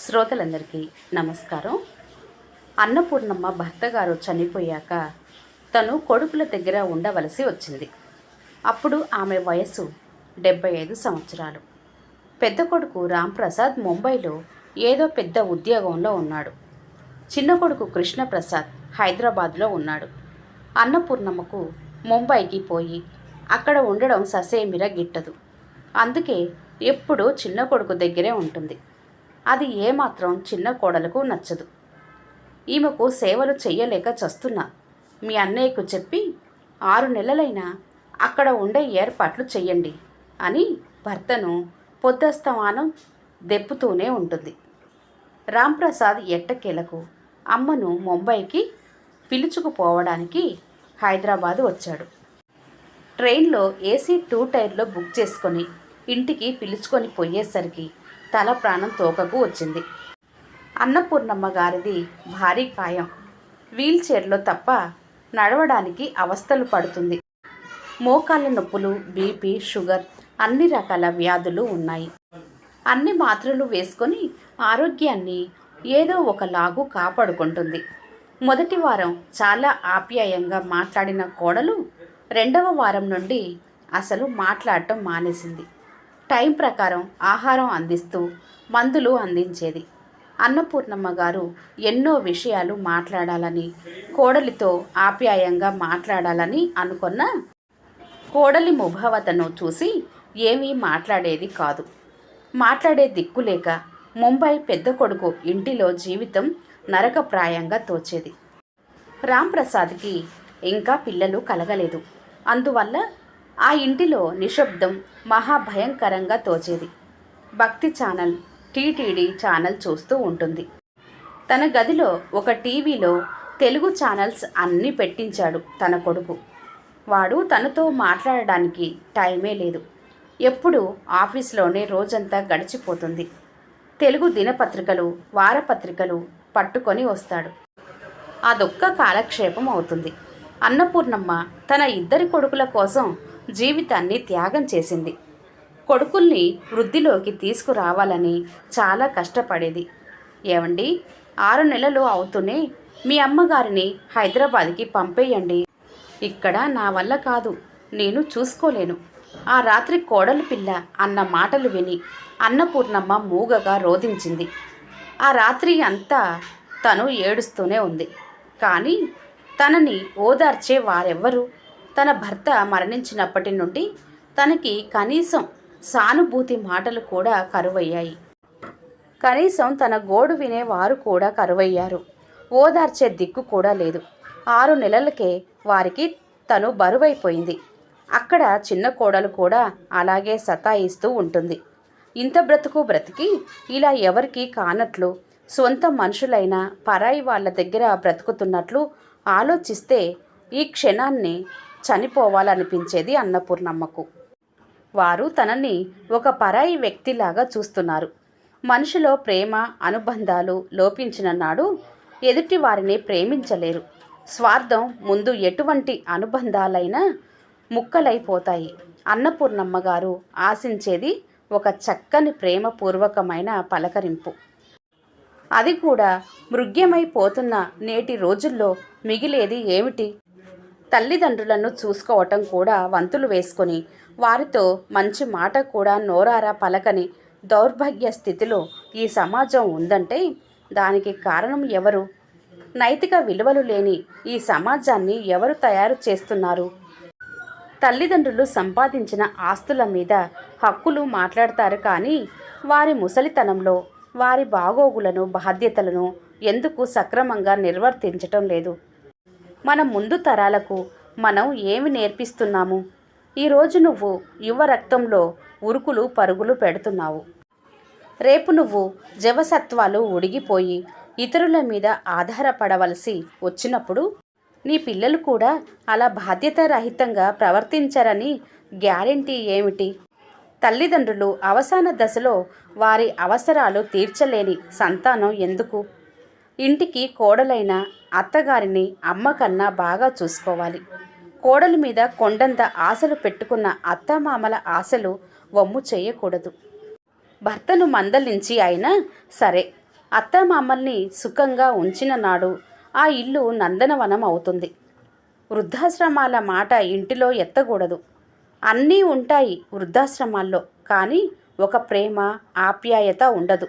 శ్రోతలందరికీ నమస్కారం. అన్నపూర్ణమ్మ భర్త గారు చనిపోయాక తను కొడుకుల దగ్గర ఉండవలసి వచ్చింది. అప్పుడు ఆమె వయస్సు డెబ్బై ఐదు సంవత్సరాలు. పెద్ద కొడుకు రాంప్రసాద్ ముంబైలో ఏదో పెద్ద ఉద్యోగంలో ఉన్నాడు. చిన్న కొడుకు కృష్ణప్రసాద్ హైదరాబాద్లో ఉన్నాడు. అన్నపూర్ణమ్మకు ముంబైకి పోయి అక్కడ ఉండడం ససేమిర గిట్టదు. అందుకే ఎప్పుడూ చిన్న కొడుకు దగ్గరే ఉంటుంది. అది ఏమాత్రం చిన్న కోడలకు నచ్చదు. ఈమెకు సేవలు చెయ్యలేక చస్తున్నా. మీ అన్నయ్యకు చెప్పి ఆరు నెలలైనా అక్కడ ఉండే ఏర్పాట్లు చెయ్యండి అని భర్తను పొద్దస్తమానం దెప్పుతూనే ఉంటుంది. రాంప్రసాద్ ఎట్టకేలకు అమ్మను ముంబైకి పిలుచుకుపోవడానికి హైదరాబాద్ వచ్చాడు. ట్రైన్లో ఏసీ టూ టైర్లో బుక్ చేసుకొని ఇంటికి పిలుచుకొని పోయేసరికి తల ప్రాణం తోకకు వచ్చింది. అన్నపూర్ణమ్మ గారిది భారీ కాయం వీల్ చైర్లో తప్ప నడవడానికి అవస్థలు పడుతుంది. మోకాళ్ళ నొప్పులు బీపీ షుగర్ అన్ని రకాల వ్యాధులు ఉన్నాయి. అన్ని మాత్రలు వేసుకొని ఆరోగ్యాన్ని ఏదో ఒకలాగు కాపాడుకుంటుంది. మొదటి వారం చాలా ఆప్యాయంగా మాట్లాడిన కోడలు రెండవ వారం నుండి అసలు మాట్లాడటం మానేసింది. టైం ప్రకారం ఆహారం అందిస్తూ మందులు అందించేది. అన్నపూర్ణమ్మ గారు ఎన్నో విషయాలు మాట్లాడాలని కోడలితో ఆప్యాయంగా మాట్లాడాలని అనుకున్న కోడలి ముభావతను చూసి ఏమీ మాట్లాడేది కాదు. మాట్లాడే దిక్కులేక ముంబై పెద్ద కొడుకు ఇంటిలో జీవితం నరకప్రాయంగా తోచేది. రాంప్రసాద్కి ఇంకా పిల్లలు కలగలేదు. అందువల్ల ఆ ఇంటిలో నిశ్శబ్దం మహాభయంకరంగా తోచేది. భక్తి ఛానల్ టీటీడీ ఛానల్ చూస్తూ ఉంటుంది. తన గదిలో ఒక టీవీలో తెలుగు ఛానల్స్ అన్నీ పెట్టించాడు తన కొడుకు. వాడు తనతో మాట్లాడడానికి టైమే లేదు. ఎప్పుడు ఆఫీస్లోనే రోజంతా గడిచిపోతుంది. తెలుగు దినపత్రికలు వారపత్రికలు పట్టుకొని వస్తాడు. అదొక్క కాలక్షేపం అవుతుంది. అన్నపూర్ణమ్మ తన ఇద్దరి కొడుకుల కోసం జీవితాన్ని త్యాగం చేసింది. కొడుకుల్ని వృద్ధిలోకి తీసుకురావాలని చాలా కష్టపడేది. ఏమండి ఆరు నెలలు అవుతూనే మీ అమ్మగారిని హైదరాబాద్కి పంపేయండి. ఇక్కడ నా వల్ల కాదు నేను చూసుకోలేను. ఆ రాత్రి కోడలు పిల్ల అన్న మాటలు విని అన్నపూర్ణమ్మ మూగగా రోధించింది. ఆ రాత్రి అంతా తను ఏడుస్తూనే ఉంది. కానీ తనని ఓదార్చే వారెవ్వరు? తన భర్త మరణించినప్పటి నుండి తనకి కనీసం సానుభూతి మాటలు కూడా కరువయ్యాయి. కనీసం తన గోడు వినే వారు కూడా కరువయ్యారు. ఓదార్చే దిక్కు కూడా లేదు. ఆరు నెలలకే వారికి తను బరువైపోయింది. అక్కడ చిన్న కోడలు కూడా అలాగే సతాయిస్తూ ఉంటుంది. ఇంత బ్రతుకు బ్రతికి ఇలా ఎవరికి కానట్లు సొంత మనుషులైన పరాయి వాళ్ళ దగ్గర బ్రతుకుతున్నట్లు ఆలోచిస్తే ఈ క్షణాన్ని చనిపోవాలనిపించేది అన్నపూర్ణమ్మకు. వారు తనని ఒక పరాయి వ్యక్తిలాగా చూస్తున్నారు. మనిషిలో ప్రేమ అనుబంధాలు లోపించిన నాడు ఎదుటి వారిని ప్రేమించలేరు. స్వార్థం ముందు ఎటువంటి అనుబంధాలైనా ముక్కలైపోతాయి. అన్నపూర్ణమ్మ గారు ఆశించేది ఒక చక్కని ప్రేమపూర్వకమైన పలకరింపు. అది కూడా మృగ్యమైపోతున్న నేటి రోజుల్లో మిగిలేది ఏమిటి? తల్లిదండ్రులను చూసుకోవటం కూడా వంతులు వేసుకొని వారితో మంచి మాట కూడా నోరారా పలకని దౌర్భాగ్య స్థితిలో ఈ సమాజం ఉందంటే దానికి కారణం ఎవరు? నైతిక విలువలు లేని ఈ సమాజాన్ని ఎవరు తయారు చేస్తున్నారు? తల్లిదండ్రులు సంపాదించిన ఆస్తుల మీద హక్కులు మాట్లాడతారు కానీ వారి ముసలితనంలో వారి బాగోగులను బాధ్యతలను ఎందుకు సక్రమంగా నిర్వర్తించటం లేదు? మన ముందు తరాలకు మనం ఏమి నేర్పిస్తున్నాము? ఈరోజు నువ్వు యువ రక్తంలో ఉరుకులు పరుగులు పెడుతున్నావు. రేపు నువ్వు జవసత్వాలు ఉడిగిపోయి ఇతరుల మీద ఆధారపడవలసి వచ్చినప్పుడు నీ పిల్లలు కూడా అలా బాధ్యతారహితంగా ప్రవర్తించరని గ్యారెంటీ ఏమిటి? తల్లిదండ్రులు అవసాన దశలో వారి అవసరాలు తీర్చలేని సంతానం ఎందుకు? ఇంటికి కోడలైన అత్తగారిని అమ్మ కన్నా బాగా చూసుకోవాలి. కోడలి మీద కొండంత ఆశలు పెట్టుకున్న అత్తమామల ఆశలు వమ్ము చేయకూడదు. భర్తను మందలించి అయినా సరే అత్తమామల్ని సుఖంగా ఉంచిన నాడు ఆ ఇల్లు నందనవనం అవుతుంది. వృద్ధాశ్రమాల మాట ఇంటిలో ఎత్తకూడదు. అన్నీ ఉంటాయి వృద్ధాశ్రమాల్లో కానీ ఒక ప్రేమ ఆప్యాయత ఉండదు.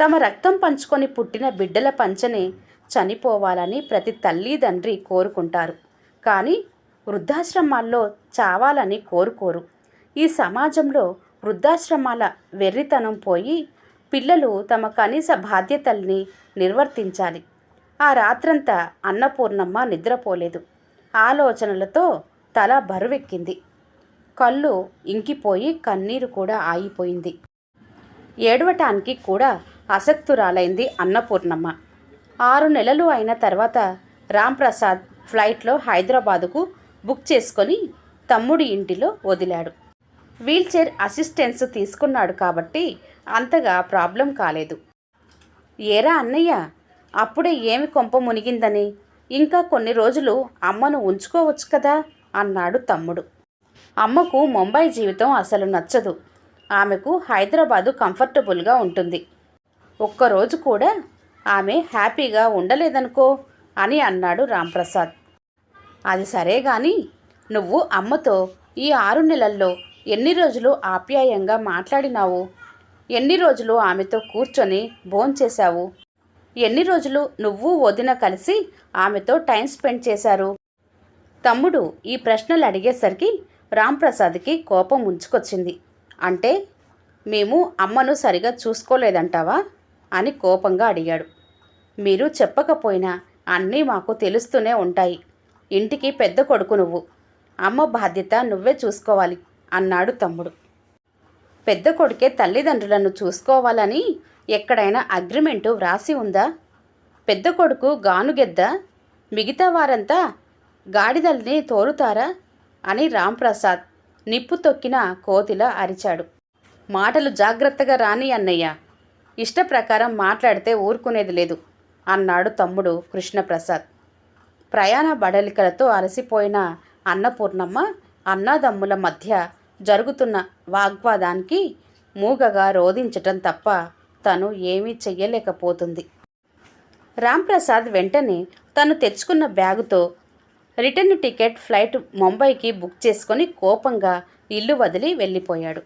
తమ రక్తం పంచుకొని పుట్టిన బిడ్డల పంచనే చనిపోవాలని ప్రతి తల్లి తండ్రి కోరుకుంటారు. కానీ వృద్ధాశ్రమాల్లో చావాలని కోరుకోరు. ఈ సమాజంలో వృద్ధాశ్రమాల వెర్రితనం పోయి పిల్లలు తమ కనీస బాధ్యతల్ని నిర్వర్తించాలి. ఆ రాత్రంతా అన్నపూర్ణమ్మ నిద్రపోలేదు. ఆలోచనలతో తల బరువెక్కింది. కళ్ళు ఇంకిపోయి కన్నీరు కూడా ఆగిపోయింది. ఏడవటానికి కూడా ఆసక్తురాలైంది అన్నపూర్ణమ్మ. ఆరు నెలలు అయిన తర్వాత రాంప్రసాద్ ఫ్లైట్లో హైదరాబాదుకు బుక్ చేసుకొని తమ్ముడి ఇంటిలో వదిలాడు. వీల్చైర్ అసిస్టెన్స్ తీసుకున్నాడు కాబట్టి అంతగా ప్రాబ్లం కాలేదు. ఏరా అన్నయ్య అప్పుడే ఏమి కొంప మునిగిందని? ఇంకా కొన్ని రోజులు అమ్మను ఉంచుకోవచ్చు కదా? అన్నాడు తమ్ముడు. అమ్మకు ముంబై జీవితం అసలు నచ్చదు. ఆమెకు హైదరాబాదు కంఫర్టబుల్గా ఉంటుంది. ఒక్కరోజు కూడా ఆమె హ్యాపీగా ఉండలేదనుకో అని అన్నాడు రాంప్రసాద్. అది సరే గాని నువ్వు అమ్మతో ఈ ఆరు నెలల్లో ఎన్ని రోజులు ఆప్యాయంగా మాట్లాడినావు? ఎన్ని రోజులు ఆమెతో కూర్చొని భోంచేశావు ఎన్ని రోజులు నువ్వు వదిన కలిసి ఆమెతో టైం స్పెండ్ చేశారు? తమ్ముడు ఈ ప్రశ్నలు అడిగేసరికి రాంప్రసాద్కి కోపం ఉంచుకొచ్చింది అంటే మేము అమ్మను సరిగా చూసుకోలేదంటావా? అని కోపంగా అడిగాడు. మీరు చెప్పకపోయినా అన్నీ మాకు తెలుస్తూనే ఉంటాయి. ఇంటికి పెద్ద కొడుకు నువ్వు. అమ్మ బాధ్యత నువ్వే చూసుకోవాలి అన్నాడు తమ్ముడు. పెద్ద కొడుకే తల్లిదండ్రులను చూసుకోవాలని ఎక్కడైనా అగ్రిమెంటు వ్రాసి ఉందా? పెద్ద కొడుకు గానుగెద్ద? మిగతా వారంతా గాడిదల్ని తోలుతారా? అని రాంప్రసాద్ నిప్పు తొక్కిన కోతిలా అరిచాడు. మాటలు జాగ్రత్తగా రాని అన్నయ్య. ఇష్ట ప్రకారం మాట్లాడితే ఊరుకునేది లేదు అన్నాడు తమ్ముడు కృష్ణప్రసాద్. ప్రయాణ బడలికలతో అలసిపోయిన అన్నపూర్ణమ్మ అన్నదమ్ముల మధ్య జరుగుతున్న వాగ్వాదానికి మూగగా రోధించటం తప్ప తను ఏమీ చెయ్యలేకపోతుంది. రాంప్రసాద్ వెంటనే తను తెచ్చుకున్న బ్యాగుతో రిటర్న్ టికెట్ ఫ్లైట్ ముంబైకి బుక్ చేసుకొని కోపంగా ఇల్లు వదిలి వెళ్ళిపోయాడు.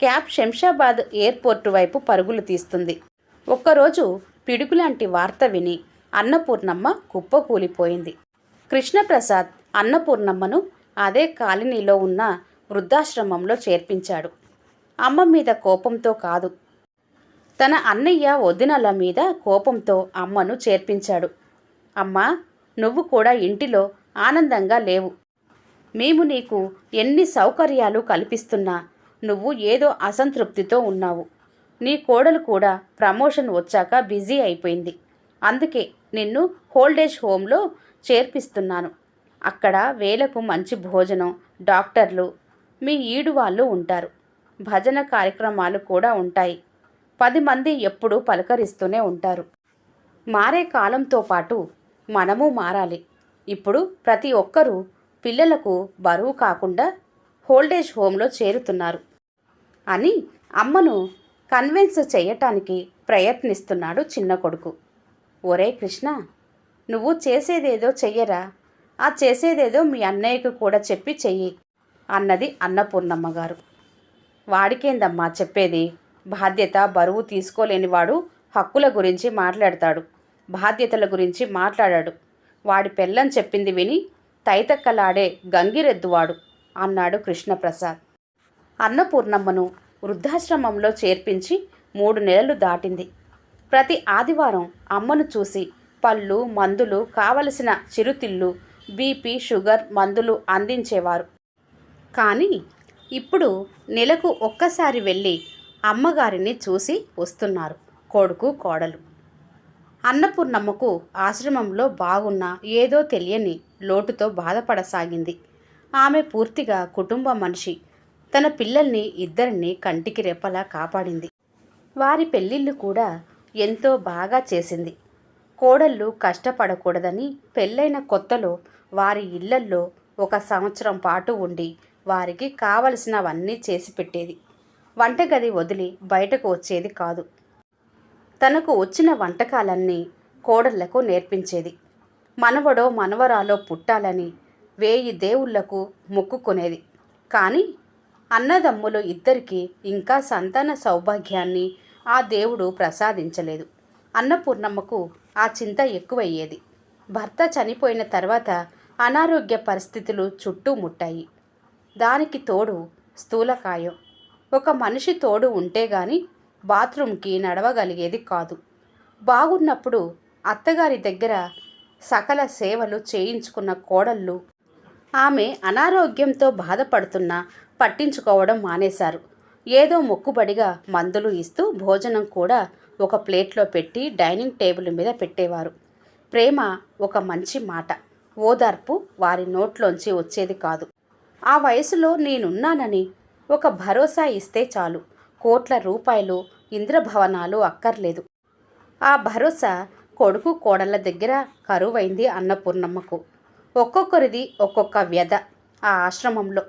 క్యాబ్ శంషాబాద్ ఎయిర్పోర్టు వైపు పరుగులు తీస్తుంది. ఒక్కరోజు పిడుగులాంటి వార్త విని అన్నపూర్ణమ్మ కుప్పకూలిపోయింది. కృష్ణప్రసాద్ అన్నపూర్ణమ్మను అదే కాలనీలో ఉన్న వృద్ధాశ్రమంలో చేర్పించాడు. అమ్మ మీద కోపంతో కాదు. తన అన్నయ్య వదినల మీద కోపంతో అమ్మను చేర్పించాడు. అమ్మా నువ్వు కూడా ఇంటిలో ఆనందంగా లేవు. మేము నీకు ఎన్ని సౌకర్యాలు కల్పిస్తున్నా నువ్వు ఏదో అసంతృప్తితో ఉన్నావు. నీ కోడలు కూడా ప్రమోషన్ వచ్చాక బిజీ అయిపోయింది. అందుకే నిన్ను హోల్డేజ్ హోమ్లో చేర్పిస్తున్నాను. అక్కడ వేలకు మంచి భోజనం డాక్టర్లు మీ ఈడు వాళ్ళు ఉంటారు. భజన కార్యక్రమాలు కూడా ఉంటాయి. పది మంది ఎప్పుడూ పలకరిస్తూనే ఉంటారు. మారే కాలంతో పాటు మనము మారాలి. ఇప్పుడు ప్రతి ఒక్కరూ పిల్లలకు బరువు కాకుండా హోల్డేజ్ హోమ్లో చేరుతున్నారు. అని అమ్మను కన్విన్స్ చేయటానికి ప్రయత్నిస్తున్నాడు చిన్న కొడుకు. ఒరే కృష్ణ నువ్వు చేసేదేదో చెయ్యరా? ఆ చేసేదేదో మీ అన్నయ్యకు కూడా చెప్పి చెయ్యి అన్నది అన్నపూర్ణమ్మ గారు వాడికేందమ్మా చెప్పేది? బాధ్యత బరువు తీసుకోలేనివాడు హక్కుల గురించి మాట్లాడతాడు. బాధ్యతల గురించి మాట్లాడాడు. వాడి పెళ్ళం చెప్పింది విని తైతక్కలాడే గంగిరెద్దువాడు అన్నాడు కృష్ణప్రసాద్. అన్నపూర్ణమ్మను వృద్ధాశ్రమంలో చేర్పించి మూడు నెలలు దాటింది. ప్రతి ఆదివారం అమ్మను చూసి పళ్ళు మందులు కావలసిన చిరుతిళ్ళు బీపీ షుగర్ మందులు అందించేవారు. కానీ ఇప్పుడు నెలకు ఒక్కసారి వెళ్ళి అమ్మగారిని చూసి వస్తున్నారు కొడుకు కోడలు. అన్నపూర్ణమ్మకు ఆశ్రమంలో బాగున్న ఏదో తెలియని లోటుతో బాధపడసాగింది. ఆమె పూర్తిగా కుటుంబ మనిషి. తన పిల్లల్ని ఇద్దరిని కంటికి రెప్పలా కాపాడింది. వారి పెళ్ళిళ్ళు కూడా ఎంతో బాగా చేసింది. కోడళ్ళు కష్టపడకూడదని పెళ్ళైన కొత్తలో వారి ఇళ్ళల్లో ఒక సంవత్సరం పాటు ఉండి వారికి కావలసినవన్నీ చేసి పెట్టేది. వంటగది వదిలి బయటకు వచ్చేది కాదు. తనకు వచ్చిన వంటకాలన్నీ కోడళ్ళకు నేర్పించేది. మనవడో మనవరాలో పుట్టాలని వేయి దేవుళ్ళకు మొక్కుకునేది. కానీ అన్నదమ్ములు ఇద్దరికీ ఇంకా సంతాన సౌభాగ్యాన్ని ఆ దేవుడు ప్రసాదించలేదు. అన్నపూర్ణమ్మకు ఆ చింత ఎక్కువయ్యేది. భర్త చనిపోయిన తర్వాత అనారోగ్య పరిస్థితులు చుట్టుముట్టాయి దానికి తోడు స్థూలకాయం. ఒక మనిషి తోడు ఉంటే గాని బాత్రూంకి నడవగలిగేది కాదు. బాగున్నప్పుడు అత్తగారి దగ్గర సకల సేవలు చేయించుకున్న కోడళ్ళు ఆమె అనారోగ్యంతో బాధపడుతున్నా పట్టించుకోవడం మానేశారు. ఏదో మొక్కుబడిగా మందులు ఇస్తూ భోజనం కూడా ఒక ప్లేట్లో పెట్టి డైనింగ్ టేబుల్ మీద పెట్టేవారు. ప్రేమ ఒక మంచి మాట. ఓదార్పు వారి నోట్లోంచి వచ్చేది కాదు. ఆ వయసులో నేనున్నానని ఒక భరోసా ఇస్తే చాలు. కోట్ల రూపాయలు ఇంద్రభవనాలు అక్కర్లేదు. ఆ భరోసా కొడుకు కోడళ్ళ దగ్గర కరువైంది అన్నపూర్ణమ్మకు. ఒక్కొక్కరిది ఒక్కొక్క వ్యధ ఆ ఆశ్రమంలో.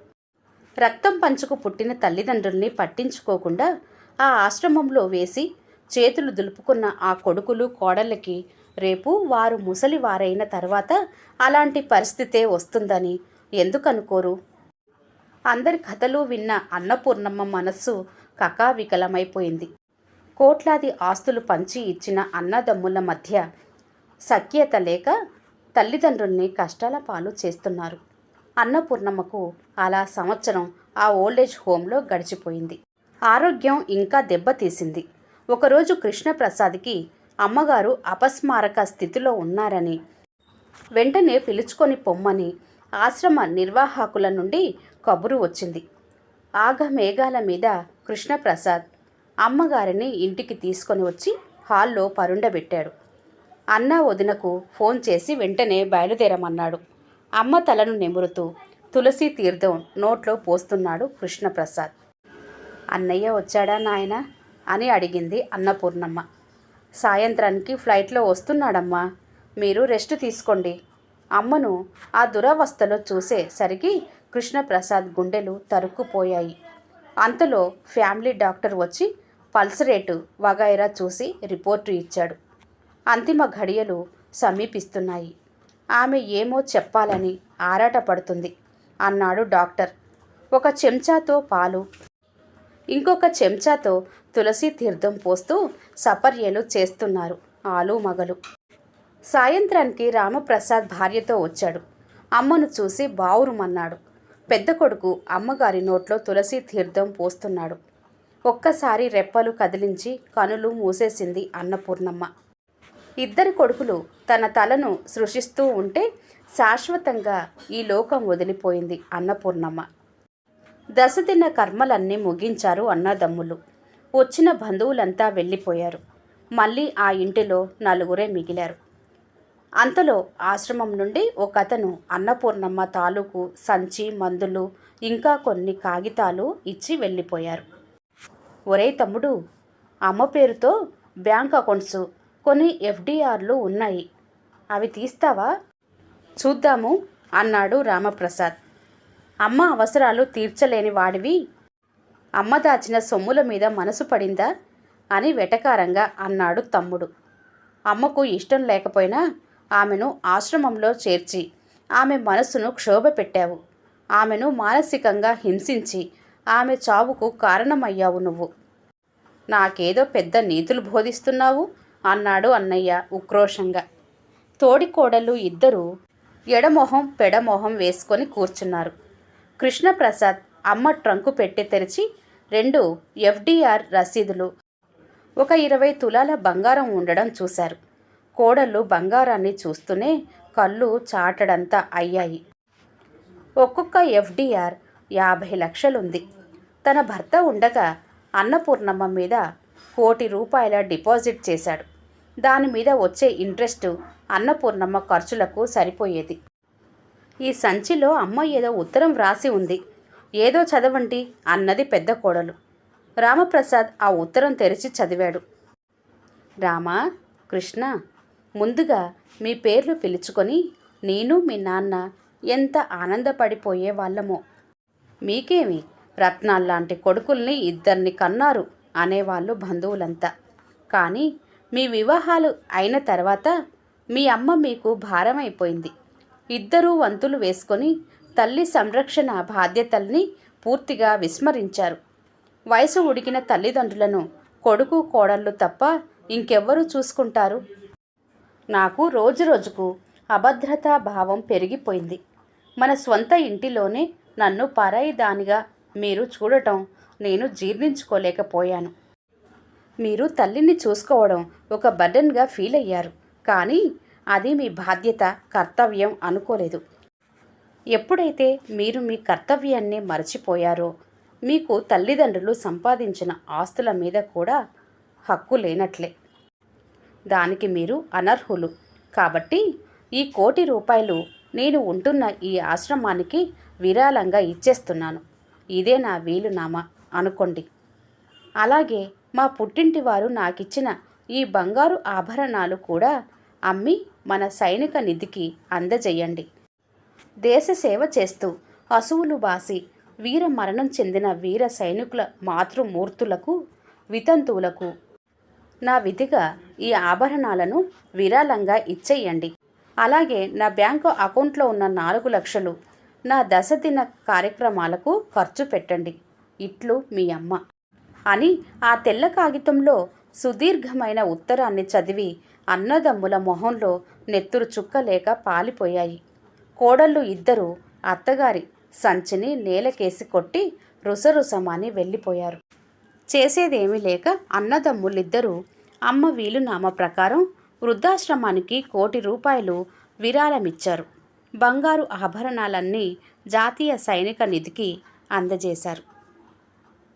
రక్తం పంచుకు పుట్టిన తల్లిదండ్రుల్ని పట్టించుకోకుండా ఆ ఆశ్రమంలో వేసి చేతులు దులుపుకున్న ఆ కొడుకులు కోడళ్ళకి రేపు వారు ముసలి వారైన తర్వాత అలాంటి పరిస్థితే వస్తుందని ఎందుకనుకోరు అందరి కథలు విన్న అన్నపూర్ణమ్మ మనస్సు కకావికలమైపోయింది. కోట్లాది ఆస్తులు పంచి ఇచ్చిన అన్నదమ్ముల మధ్య సఖ్యత లేక తల్లిదండ్రుల్ని కష్టాల పాలు చేస్తున్నారు. అన్నపూర్ణమ్మకు అలా సంవత్సరం ఆ ఓల్డేజ్ హోంలో గడిచిపోయింది. ఆరోగ్యం ఇంకా దెబ్బతీసింది. ఒకరోజు కృష్ణప్రసాద్కి అమ్మగారు అపస్మారక స్థితిలో ఉన్నారని వెంటనే పిలుచుకొని పొమ్మని ఆశ్రమ నిర్వాహకుల నుండి కబురు వచ్చింది. ఆగమేఘాల మీద కృష్ణప్రసాద్ అమ్మగారిని ఇంటికి తీసుకొని వచ్చి హాల్లో పరుండబెట్టాడు. అన్న వదినకు ఫోన్ చేసి వెంటనే బయలుదేరమన్నాడు. అమ్మ తలను నెమురుతూ తులసి తీర్థం నోట్లో పోస్తున్నాడు కృష్ణప్రసాద్. అన్నయ్య వచ్చాడా నాయనా? అని అడిగింది అన్నపూర్ణమ్మ. సాయంత్రానికి ఫ్లైట్లో వస్తున్నాడమ్మా. మీరు రెస్ట్ తీసుకోండి. అమ్మను ఆ దురవస్థలో చూసేసరికి కృష్ణప్రసాద్ గుండెలు తరుక్కుపోయాయి. అంతలో ఫ్యామిలీ డాక్టర్ వచ్చి పల్స్ రేటు వగైరా చూసి రిపోర్టు ఇచ్చాడు. అంతిమ ఘడియలు సమీపిస్తున్నాయి. ఆమె ఏమో చెప్పాలని ఆరాటపడుతుంది అన్నాడు డాక్టర్. ఒక చెంచాతో పాలు ఇంకొక చెంచాతో తులసి తీర్థం పోస్తూ సపర్యలు చేస్తున్నారు ఆలు మగలు. సాయంత్రానికి రామప్రసాద్ భార్యతో వచ్చాడు. అమ్మను చూసి బావురుమన్నాడు. పెద్ద కొడుకు అమ్మగారి నోట్లో తులసి తీర్థం పోస్తున్నాడు. ఒక్కసారి రెప్పలు కదిలించి కనులు మూసేసింది అన్నపూర్ణమ్మ. ఇద్దరు కొడుకులు తన తలను సృష్టిస్తూ ఉంటే శాశ్వతంగా ఈ లోకం వదిలిపోయింది అన్నపూర్ణమ్మ. దశదిన కర్మలన్నీ ముగించారు అన్నదమ్ములు. వచ్చిన బంధువులంతా వెళ్ళిపోయారు. మళ్ళీ ఆ ఇంటిలో నలుగురే మిగిలారు. అంతలో ఆశ్రమం నుండి ఒక అతను అన్నపూర్ణమ్మ తాలూకు సంచి మందులు ఇంకా కొన్ని కాగితాలు ఇచ్చి వెళ్ళిపోయారు. ఒరే తమ్ముడు అమ్మ పేరుతో బ్యాంక్ అకౌంట్స్ కొన్ని ఎఫ్డీఆర్లు ఉన్నాయి. అవి తీస్తావా? చూద్దాము అన్నాడు రామప్రసాద్. అమ్మ అవసరాలు తీర్చలేని వాడివి. అమ్మ దాచిన సొమ్ముల మీద మనసు పడిందా? అని వెటకారంగా అన్నాడు తమ్ముడు. అమ్మకు ఇష్టం లేకపోయినా ఆమెను ఆశ్రమంలో చేర్చి ఆమె మనస్సును క్షోభ పెట్టావు. ఆమెను మానసికంగా హింసించి ఆమె చావుకు కారణమయ్యావు నువ్వు. నాకేదో పెద్ద నీతులు బోధిస్తున్నావు? అన్నాడు అన్నయ్య ఉక్రోషంగా. తోడికోడలు ఇద్దరూ ఎడమొహం పెడమొహం వేసుకొని కూర్చున్నారు. కృష్ణప్రసాద్ అమ్మ ట్రంకు పెట్టి తెరిచి రెండు ఎఫ్డిఆర్ రసీదులు ఒక ఇరవై తులాల బంగారం ఉండడం చూశారు. కోడళ్ళు బంగారాన్ని చూస్తూనే కళ్ళు చాటడంతా అయ్యాయి. ఒక్కొక్క ఎఫ్డిఆర్ యాభై లక్షలుంది. తన భర్త ఉండగా అన్నపూర్ణమ్మ మీద కోటి రూపాయల డిపాజిట్ చేశాడు. దాని మీద వచ్చే ఇంట్రెస్ట్ అన్నపూర్ణమ్మ ఖర్చులకు సరిపోయేది. ఈ సంచిలో అమ్మ ఏదో ఉత్తరం వ్రాసి ఉంది. ఏదో చదవండి అన్నది పెద్ద కోడలు. రామప్రసాద్ ఆ ఉత్తరం తెరిచి చదివాడు. రామా కృష్ణ ముందుగా మీ పేర్లు పిలుచుకొని నేను మీ నాన్న ఎంత ఆనందపడిపోయే వాళ్ళమో. మీకేమి? రత్నాల్లాంటి కొడుకుల్ని ఇద్దరిని కన్నారు అనేవాళ్ళు బంధువులంతా. కానీ మీ వివాహాలు అయిన తర్వాత మీ అమ్మ మీకు భారమైపోయింది. ఇద్దరూ వంతులు వేసుకొని తల్లి సంరక్షణ బాధ్యతల్ని పూర్తిగా విస్మరించారు. వయసు ఉడికిన తల్లిదండ్రులను కొడుకు కోడళ్ళు తప్ప ఇంకెవ్వరూ చూసుకుంటారు. నాకు రోజు రోజుకు అభద్రతా భావం పెరిగిపోయింది. మన స్వంత ఇంటిలోనే నన్ను పరాయి దానిగా మీరు చూడటం నేను జీర్ణించుకోలేకపోయాను. మీరు తల్లిని చూసుకోవడం ఒక బర్డన్గా ఫీల్ అయ్యారు. కానీ అది మీ బాధ్యత కర్తవ్యం అనుకోలేదు. ఎప్పుడైతే మీరు మీ కర్తవ్యాన్ని మరచిపోయారో మీకు తల్లిదండ్రులు సంపాదించిన ఆస్తుల మీద కూడా హక్కు లేనట్లే. దానికి మీరు అనర్హులు. కాబట్టి ఈ కోటి రూపాయలు నేను ఉంటున్న ఈ ఆశ్రమానికి విరాళంగా ఇచ్చేస్తున్నాను. ఇదే నా వీలునామా అనుకోండి. అలాగే మా పుట్టింటి వారు నాకిచ్చిన ఈ బంగారు ఆభరణాలు కూడా అమ్మి మన సైనిక నిధికి అందజేయండి. దేశ సేవ చేస్తూ అసువులు బాసి వీర మరణం చెందిన వీర సైనికుల మాతృమూర్తులకు వితంతువులకు నా విధిగా ఈ ఆభరణాలను విరాళంగా ఇచ్చేయండి. అలాగే నా బ్యాంకు అకౌంట్లో ఉన్న నాలుగు లక్షలు నా దశదిన కార్యక్రమాలకు ఖర్చు పెట్టండి. ఇట్లు మీ అమ్మ. అని ఆ తెల్ల కాగితంలో సుదీర్ఘమైన ఉత్తరాన్ని చదివి అన్నదమ్ముల మొహంలో నెత్తురు చుక్కలేక పాలిపోయాయి. కోడళ్ళు ఇద్దరు అత్తగారి సంచిని నేలకేసి కొట్టి రుసరుసమాని వెళ్ళిపోయారు. చేసేదేమీ లేక అన్నదమ్ములిద్దరూ అమ్మ వీలునామా ప్రకారం వృద్ధాశ్రమానికి కోటి రూపాయలు విరాళమిచ్చారు. బంగారు ఆభరణాలన్నీ జాతీయ సైనిక నిధికి అందజేశారు.